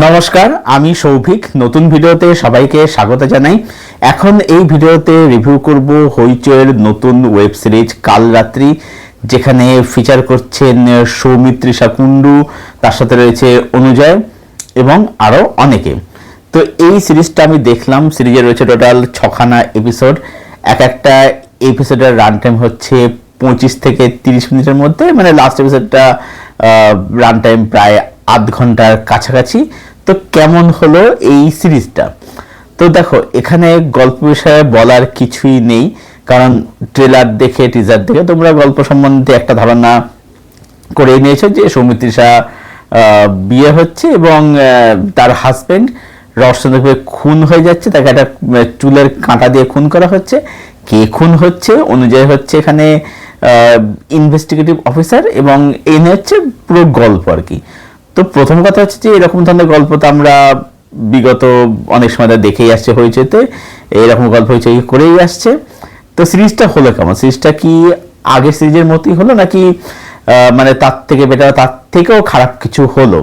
নমস্কার, আমি সৌভিক। নতুন ভিডিওতে সবাইকে স্বাগত জানাই। এখন এই ভিডিওতে রিভিউ করব হইচয়ের নতুন ওয়েব সিরিজ কাল রাত্রি, যেখানে ফিচার করছেন সৌমিত্রিষা কুণ্ডু তার সাথে রয়েছে অনুজয় এবং আরও অনেকে। তো এই সিরিজটা আমি দেখলাম, সিরিজে রয়েছে টোটাল ছখানা এপিসোড এক একটা এপিসোডের রান টাইম হচ্ছে পঁচিশ থেকে তিরিশ মিনিটের মধ্যে। মানে লাস্ট এপিসোডটা রান টাইম প্রায় আধ ঘণ্টার কাছাকাছি। তো কেমন হলো এই সিরিজটা? তো দেখো, এখানে গল্প বিষয়ে বলার কিছুই নেই, কারণ ট্রেলার দেখে টিজার দেখে তোমরা গল্প সম্বন্ধে একটা ধারণা করে নিয়েছো যে সৌমিত্রিষা বিয়ে হচ্ছে এবং তার হাজবেন্ড রহস্যজনকভাবে খুন হয়ে যাচ্ছে, তাকে একটা চুলের কাঁটা দিয়ে খুন করা হচ্ছে। কে খুন হচ্ছে অনুযায়ী হচ্ছে এখানে ইনভেস্টিগেটিভ অফিসার এবং এই নিয়ে হচ্ছে পুরো গল্প আর কি। তো প্রথম কথা হচ্ছে যে এরকম ধরনের গল্প তো আমরা বিগত অনেক সময় দেখেই আসছে হইচইতে। এরকম গল্প হইচই করেই আসছে। তো সিরিজটা হলো কেমন? সিরিজটা কি আগের সিরিজের মতোই হলো নাকি মানে তার থেকে বেটার তার থেকেও খারাপ কিছু হলো?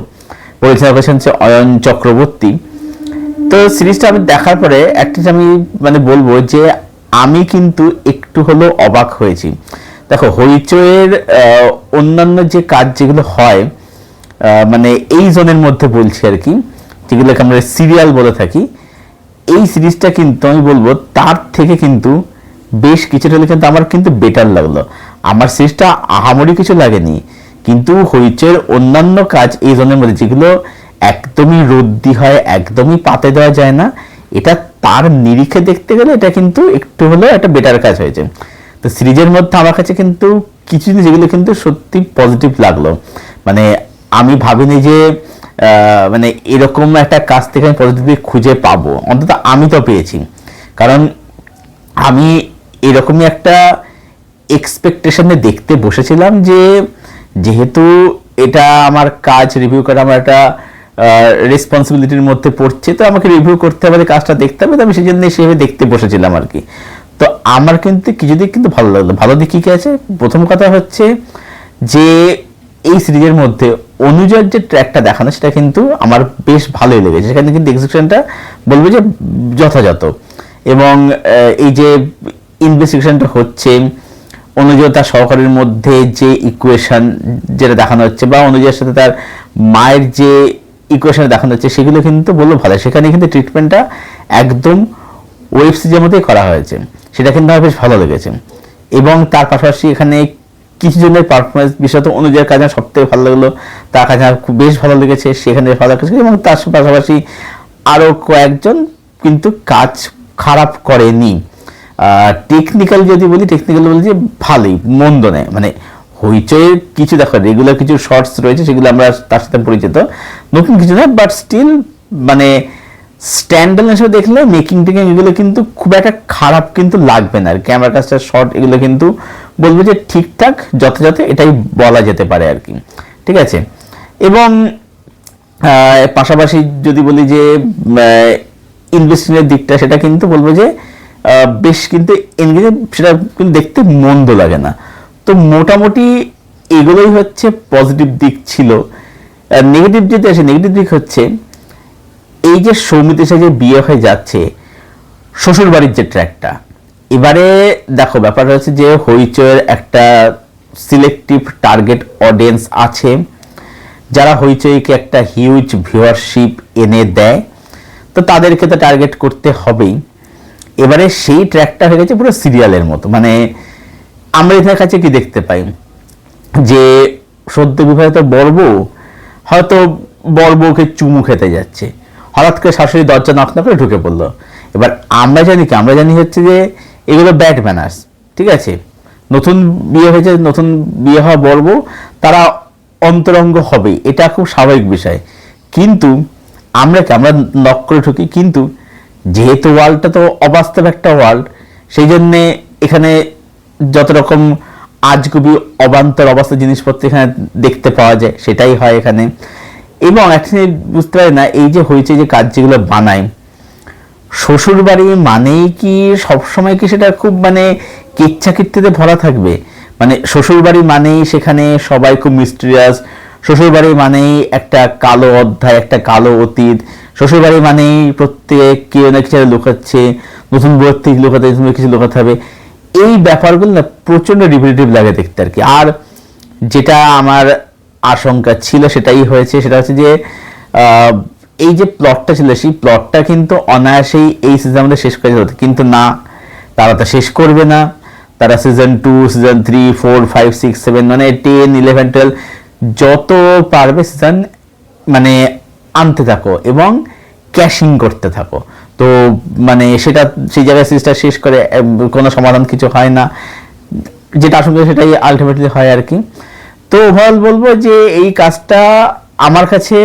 পরিচালনা করেছেন হচ্ছে অয়ন চক্রবর্তী। তো সিরিজটা আমি দেখার পরে একটা আমি মানে বলব যে আমি কিন্তু একটু হলো অবাক হয়েছি। দেখো হইচয়ের অন্যান্য যে কাজ যেগুলো হয় মানে এই জোনের মধ্যে বলছি আর কি, যেগুলোকে আমরা সিরিয়াল বলে থাকি, এই সিরিজটা কিন্তু আমি বলব তার থেকে কিন্তু বেশ কিছুটা হলে কিন্তু আমার কিন্তু বেটার লাগল। আমার সিরিজটা আহামরি কিছু লাগেনি, কিন্তু হইচের অন্যান্য কাজ এই জনের মধ্যে যেগুলো একদমই রদ্দি হয়, একদমই পাতে দেওয়া যায় না, এটা তার নিরিখে দেখতে গেলে এটা কিন্তু একটু হলেও একটা বেটার কাজ হয়েছে। তো সিরিজের মধ্যে আমার কাছে কিন্তু কিছু যেগুলো কিন্তু সত্যি পজিটিভ লাগল। মানে আমি ভাবিনি যে মানে এরকম একটা কাজ থেকে আমি পজিটিভ খুঁজে পাবো। অন্তত আমি তো পেয়েছি। কারণ আমি এরকমই একটা এক্সপেকটেশনে দেখতে বসেছিলাম যে, যেহেতু এটা আমার কাজ রিভিউ করা আমার একটা রেসপন্সিবিলিটির মধ্যে পড়ছে, তো আমাকে রিভিউ করতে হবে, কাজটা দেখতে হবে, তো আমি সেই জন্য সেভাবে দেখতে বসেছিলাম আর কি। তো আমার কিন্তু কিছু দিক কিন্তু ভালো লাগল। ভালো দিক কী কি আছে? প্রথম কথা হচ্ছে যে, এই সিরিজের মধ্যে অনুজয়ের যে ট্র্যাকটা দেখানো, সেটা কিন্তু আমার বেশ ভালোই লেগেছে। সেখানে কিন্তু এক্সিকিউশনটা বলব যে যথাযথ। এবং এই যে ইনভেস্টিগেশনটা হচ্ছে অনুজয় তার সহকারীর মধ্যে যে ইকুয়েশন যেটা দেখানো হচ্ছে বা অনুজয়ের সাথে তার মায়ের যে ইকুয়েশন দেখানো হচ্ছে, সেগুলো কিন্তু বলব ভালো। সেখানে কিন্তু ট্রিটমেন্টটা একদম ওয়েব সিরিজের মধ্যেই করা হয়েছে। সেটা কিন্তু আমার বেশ ভালো লেগেছে। এবং তার পাশাপাশি এখানে কিছু জনের পারফরমেন্স বিশেষত অনুযায়ী কাজ আমার সবথেকে ভালো লাগল। তার কাজ আমার খুব বেশ ভালো লেগেছে, সেখানে ভালো লেগেছে এবং তার পাশাপাশি আরও কয়েকজন কিন্তু কাজ খারাপ করেনি। টেকনিক্যাল যদি বলি টেকনিক্যাল বলি যে ভালোই, মন্দ নেয়। মানে হইচয়ের কিছু দেখো রেগুলার কিছু শর্টস রয়েছে, সেগুলো আমরা তার সাথে পরিচিত। নতুন কিছু না বাট স্টিল মানে স্ট্যান্ডার্ড হিসেবে দেখলে মেকিং টেকিং এগুলো কিন্তু খুব একটা খারাপ কিন্তু লাগবে না। আর ক্যামেরা কাজটা শর্ট এগুলো কিন্তু বলব যে ঠিকঠাক, যথাযথ এটাই বলা যেতে পারে আর কি। ঠিক আছে? এবং পাশাপাশি যদি বলি যে ইনভেস্টিংয়ের দিকটা, সেটা কিন্তু বলব যে বেশ কিন্তু এনগেজে সেটা কিন্তু দেখতে মন্দ লাগে না। তো মোটামুটি এগুলোই হচ্ছে পজিটিভ দিক ছিল। নেগেটিভ যেতে আসে নেগেটিভ দিক হচ্ছে এই যে সৌমিতের সাথে বিয়ে হয়ে যাচ্ছে শ্বশুর বাড়ির যে ট্র্যাকটা এবারে দেখো ব্যাপারটা হচ্ছে যে হইচয়ের একটা সিলেক্টিভ টার্গেট অডিয়েন্স আছে। যারা হইচইকে একটা হিউজ ভিউয়ারশিপ এনে দেয়, তো তাদেরকে তো টার্গেট করতে হবেই। এবারে সেই ট্র্যাকটা হয়ে গেছে পুরো সিরিয়ালের মতো। মানে আমরা এদের কাছে কি দেখতে পাই? যে সদ্য বিবাহিত বড় বউ হয়তো বড় বউকে চুমু খেতে যাচ্ছে। হঠাৎ করে শাশুড়ি দরজা নক না করে ঢুকে পড়ল। এবার আমরা জানি কি? আমরা জানি হচ্ছে যে এগুলো ব্যাড ম্যানার্স ঠিক আছে? নতুন বিয়ে হয়েছে, নতুন বিয়ে হওয়া বড় বউ তারা অন্তরঙ্গ হবে, এটা খুব স্বাভাবিক বিষয়। কিন্তু আমরা কি? আমরা নক করে ঢুকি। কিন্তু যেহেতু ওয়ার্ল্ডটা তো অবাস্তব একটা ওয়ার্ল্ড সেই জন্যে এখানে যত রকম আজগুবি অবান্তর অবাস্তব জিনিসপত্র এখানে দেখতে পাওয়া যায়, সেটাই হয় এখানে। এবং একটা বুঝতে পারি না, এই যে হয়েছে যে কাজ যেগুলো বানায় শ্বশুর বাড়ি মানেই কি সবসময় কি সেটা খুব মানে কিচ্ছাকৃত্যতে ভরা থাকবে? মানে শ্বশুর বাড়ি মানেই সেখানে সবাই খুব মিস্টেরিয়াস শ্বশুরবাড়ি মানেই একটা কালো অধ্যায়, একটা কালো অতীত, শ্বশুরবাড়ি মানেই প্রত্যেক কেউ না কিছু লুকাচ্ছে, নতুন থেকে লুকাতে, নতুন কিছু লুকাতে হবে। এই ব্যাপারগুলো না প্রচণ্ড রিপিটেটিভ লাগে দেখতে আর কি। আর যেটা আমার আশঙ্কা ছিল, সেটাই হয়েছে। সেটা হচ্ছে যে এই যে প্লটটা ছিল, সেই প্লটটা কিন্তু অনায়াসেই এই সিজন আমাদের শেষ করে হতো। কিন্তু না, তারা তো শেষ করবে না। তারা season two season three four five six seven মানে টেন ইলেভেন টুয়েলভ যত পারবে সিজন মানে আনতে থাকো এবং ক্যাশিং করতে থাকো। তো মানে সেটা, সেই জায়গায় সিরিজটা শেষ করে কোনো সমাধান কিছু হয় না। যেটা আশঙ্কা সেটাই আলটিমেটলি হয় আর কি। তো ওভারঅল বলব যে এই কাজটা আমার কাছে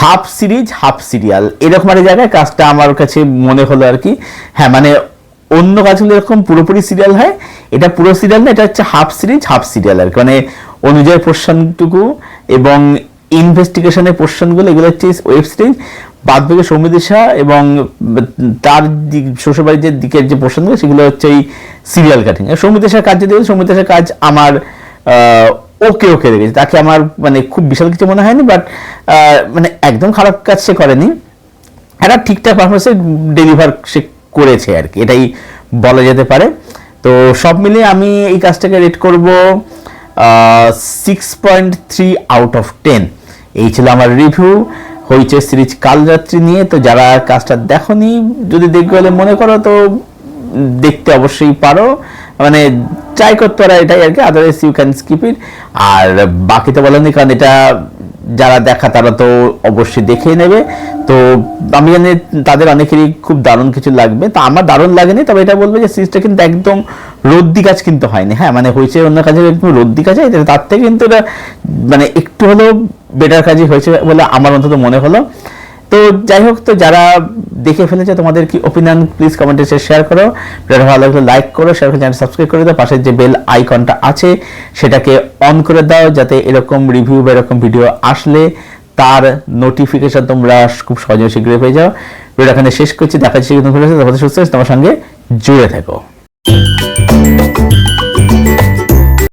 হাফ সিরিজ হাফ সিরিয়াল এরকম একটা জায়গায় কাজটা আমার কাছে মনে হলো আর কি। হ্যাঁ মানে অন্য কাজগুলো এরকম পুরোপুরি সিরিয়াল হয় এটা পুরো সিরিয়াল না এটা হচ্ছে হাফ সিরিজ হাফ সিরিয়াল আর কি। মানে অনুজয় পোর্শনটুকু এবং ইনভেস্টিগেশনের পোর্শনগুলো এগুলো হচ্ছে ওয়েব সিরিজ বাদ বাকি সৌমিদিশা এবং তার দিক শ্বশুরবাড়ির যে দিকের যে পোর্শনগুলো সেগুলো হচ্ছে এই সিরিয়াল কাটিং সৌমিদিশার কাজ যদি বলি, সৌমিদিশার কাজ আমার ওকে ওকে লেগেছে তাকে আমার মানে খুব বিশাল কিছু মনে হয়নি বাট মানে একদম খারাপ কাজ সে করেনি। একটা ঠিকঠাক পারফরমেন্সে ডেলিভার সে করেছে আর কি, এটাই বলা যেতে পারে। তো সব মিলিয়ে আমি এই কাজটাকে রেট করব six point three out of ten এই ছিল আমার রিভিউ হইচে সিরিজ কালরাত্রি নিয়ে। তো যারা কাজটা দেখনি, যদি দেখবে বলে মনে করো, তো দেখতে অবশ্যই পারো। মানে ট্রাই করতে পারো এটাই আর কি otherwise you can skip it আর বাকি তো বলেনি কারণ এটা যারা দেখা তারা তো অবশ্যই দেখেই নেবে। তো আমি জানি তাদের অনেকেরই খুব দারুণ কিছু লাগবে। তা আমার দারুণ লাগেনি, তবে এটা বলব যে সিরিজটা কিন্তু একদম রদ্দি কাজ কিন্তু হয়নি। হ্যাঁ মানে হয়েছে অন্য কাজে রদ্দি কাজ হয় তার থেকে কিন্তু এটা মানে একটু হলেও বেটার কাজই হয়েছে বলে আমার অন্তত মনে হলো। তো যাই হোক, তো যারা দেখে ফেলেছে তোমাদের কি ওপিনিয়ন প্লিজ কমেন্টে শেয়ার করো। ভিডিওটা ভালো লাগলে লাইক করো শেয়ার করে চ্যানেল সাবস্ক্রাইব করে দাও। পাশের যে বেল আইকনটা আছে, সেটাকে অন করে দাও, যাতে এরকম রিভিউ বা এরকম ভিডিও আসলে তার নোটিফিকেশন তোমরা খুব সহজে শীঘ্রই পেয়ে যাও। ভিডিওটা এখানে শেষ করছি। দেখা যাচ্ছে তোমাদের সুস্থ তোমার সঙ্গে জুড়ে থাকো।